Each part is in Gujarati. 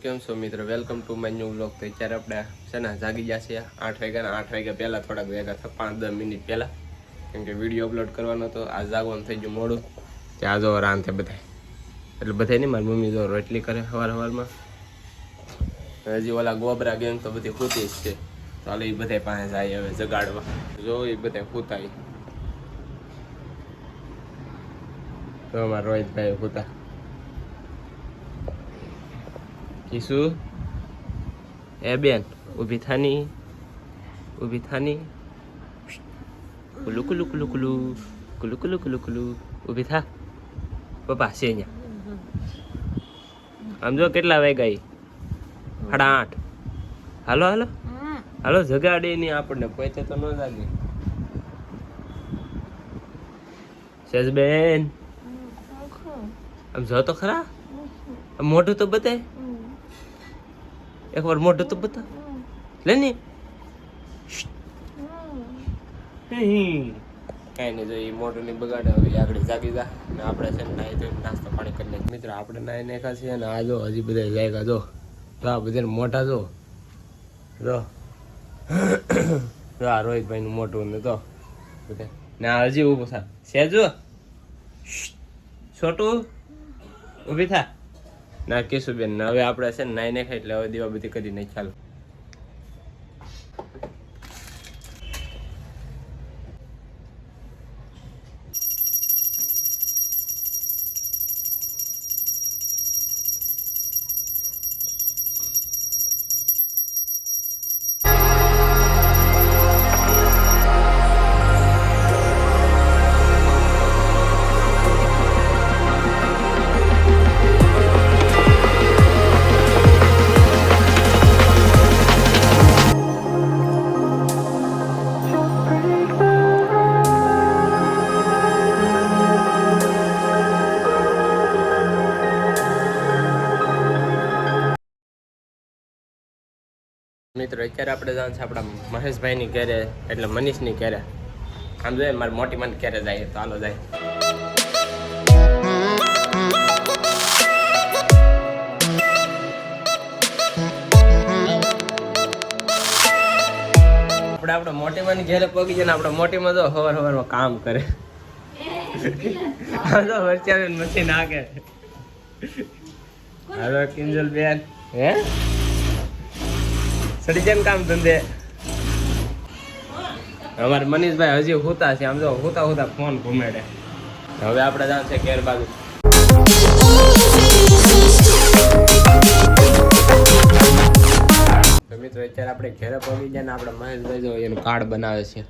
કેમ છો મિત્રો? Welcome to my new blog તો અત્યારે આપણે છે ને જાગી જશે આઠ વાગ્યાના, આઠ વાગ્યા પહેલાં, થોડાક ભેગા થયા પાંચ દસ મિનિટ પહેલાં. કેમ કે વીડિયો અપલોડ કરવાનો હતો, આ જાગવાનું થઈ ગયું મોડું. ત્યાં જો રાન છે બધા એટલે બધા નહીં, મારી મમ્મી જો રોટલી કરે સવાર સવારમાં હજી ઓલા ગોબરા ગેમ તો બધી ખૂતી જ છે. ચાલો એ બધા પાસે જાય હવે જગાડવા. જો એ બધા ખૂતાય તો અમારા રોહિતભાઈ ખૂતા કિશુ એ બેન ઊભી થાની ઊભી થાની કુલુ કુલુ કુલુ કુલુ કુલુ કુલુ કુલુ કુલુ ઊભી થા પપ્પા છે અહીંયા આમ જો કેટલા વાગ્યા સાડા આઠ. હાલો હાલો. હાલો જગાડે નહીં આપણને પહોંચે તો ન જાગે સેજબેન. આમ જો તો ખરા? મોઢું તો બતાય. એક વાર મોઢું તો બતા લે ને. કાંઈ નહીં જો એ મોઢું નહીં બગાડે હવે આગળ જાગી જા. ને આપણે છે ને નાહી ધોઈને નાસ્તો પાણી કરી લઈએ મિત્રો આપણે નાહી નાખ્યા છીએ ને આ જો હજી બધા જાયગા જો. તો આ બધાને મોઢા જો. જો. આ રોહિતભાઈનું મોઢું ને તો. બધા. ને હજી ઊભો થા. સેજો? છોટું? ઊભી થા. ના બેન હવે આપણે છે ને નાઈ નાખાય એટલે હવે દીવા બધી કરી નાખી ચાલો. મિત્રો, અત્યારે આપણે જવાનું છે આપણા મહેશભાઈની ઘેરે, એટલે મનીષની ઘેરે. આમ જોઈએ મારી મોટી મને ક્યારે જાય તો જાય. આપણે આપણે મોટી મન ઘેરે પગી જાય ને, આપણે મોટી માં જો હવાર હવારમાં કામ કરે. આ જો નથી નાખે હાલો કિંજલ બેન હે? સડીજન કામ ધંધે. અમારે મનીષભાઈ હજી હોતા છે, આમ જો હોતા હોતા ફોન ઘુમેડે. હવે આપણે જાણ છે ઘેર બાજુ. મિત્રો, અત્યારે આપણે ઘેરે પહોંચી જાય ને આપણે મહેશભાઈ જો એનું કાર્ડ બનાવે છે.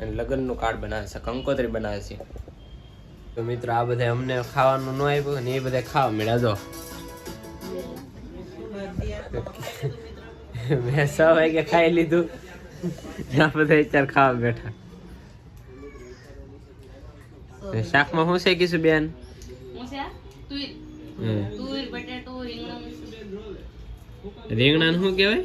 અને લગ્નનું કાર્ડ બનાવે છે, કંકોત્રી બનાવે છે. તો મિત્રો, આ બધા અમને ખાવાનું ન આપ્યું ને એ બધા ખાવા મળ્યા, જો. મેં છ વાગે ખાઈ લીધું. ત્યાં બધા ચાર ખાવા બેઠા. શાકમાં શું છે કીશું બેન? હમ. રીંગણાનું શું કેવાય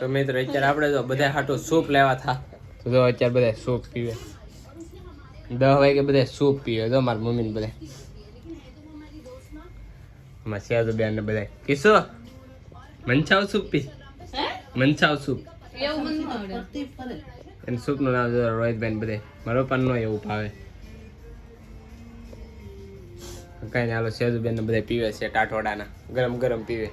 તો મિત્રો અત્યારે આપણે તો બધા હાટો સૂપ લેવા થા. તો જો અત્યારે બધા સૂપ પીવે. દસ વાગે બધા સૂપ પીવે. જો મારી મમ્મીને બધા. સિયાજો બેન ને બધા કિસ્સો મંચાવ સૂપ પી. Manchow soup. એને સૂપનું નામ જો રોહિતબેન બધે. મારો પણ નો એવું ભાવે. કઈ ને હાલો સેજુ બેન ને બધા પીવે છે ટાટોડાના ગરમ ગરમ પીવે.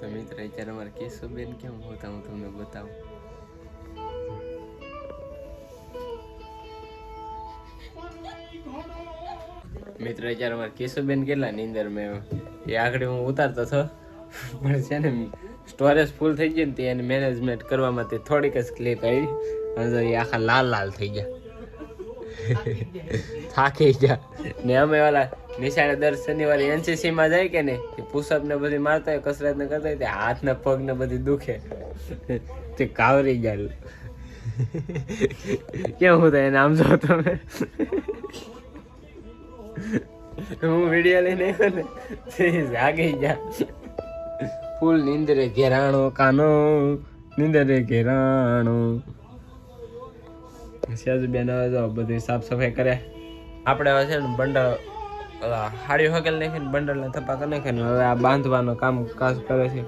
તો મિત્ર અત્યારે અમારે કેશુબેન કેમ હોતા હું તમને બતાવું. મિત્ર, અત્યારે મારે કેશુબેન કેટલા નીંદર મેં એ આગળ હું ઉતારતો હતો. પણ છે ને સ્ટોરેજ ફૂલ થઈ ગયું ને તે એને મેનેજમેન્ટ કરવામાં તે થોડીક જ ક્લિપ આવી. અને એ આખા લાલ લાલ થઈ ગયા. થાકી ગયા. ને અમે ઓલા નિશાળે દર શનિવારે એનસીસીમાં જાય કે ને પુષઅપ ને બધી મારતા હોય, કસરત ને કરતા હોય, તે હાથ ને પગ ને બધી દુખે. તે કાવરી ગયા કેમ હું થાય એને, આમ જો તમે? હું વીડિયો લઈને જાગી જા ફૂલ નીંદરે ઘેરાણો કાનો, નીંદર રે રાણું સેજ બેન આવે તો બધી સાફ સફાઈ કરે. આપણે હવે છે ને બંડલ હાડી હકેલ નાખીને બંડલના થપ્પા કરી નાખીને હવે આ બાંધવાનું કામ કાજ કરે છે.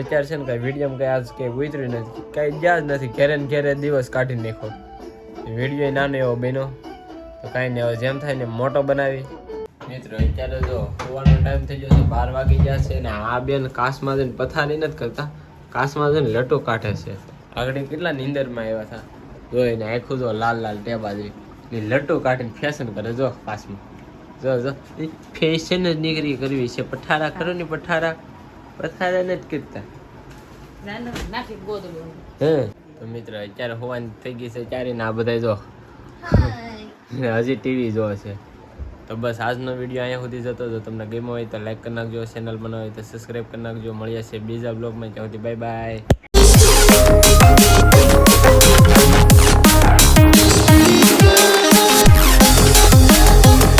અત્યારે છે ને કઈ વીડિયો કઈ આજ કઈ ઉતર્યું નથી. કઈ જ્યાં જ નથી. ઘેરે ને ઘેરે દિવસ કાઢી નાખો વીડિયો નાનો એવો બન્યો. તો કાંઈ નહીં હવે જેમ થાય ને મોટો બનાવી. મિત્રો અત્યારે જો સુવાનો ટાઈમ થઈ જશે બાર વાગી ગયા છે ને આ બેન કાસમાં જઈને પથારી નથી કરતા. કાસમાં જઈને લટો કાઢે છે. આગળ કેટલા નીંદરમાં આવ્યા હતા? જોઈને આખું જો લાલ લાલ ટેબા જોઈ ને લટો કાઢીને ફેશન કરે જો કાસમાં. જો જો. ફેશન જ નીકળી કરવી છે. પઠારા કરો ને પઠારા પથારા નથી કરતા. હે? તો મિત્ર અત્યારે હોવાની થઈ ગઈ છે ત્યારે ને આ બધા જો. હજી ટીવી જોવે છે. તો બસ આજનો વીડિયો અહીંયા સુધી જતો હતો. તમને ગમ્યો હોય તો લાઈક કરી નાખજો ચેનલ બનાવી તો સબસ્ક્રાઈબ કરી નાખજો. મળીએ છે બીજા બ્લોગમાં ત્યાં સુધી બાય બાય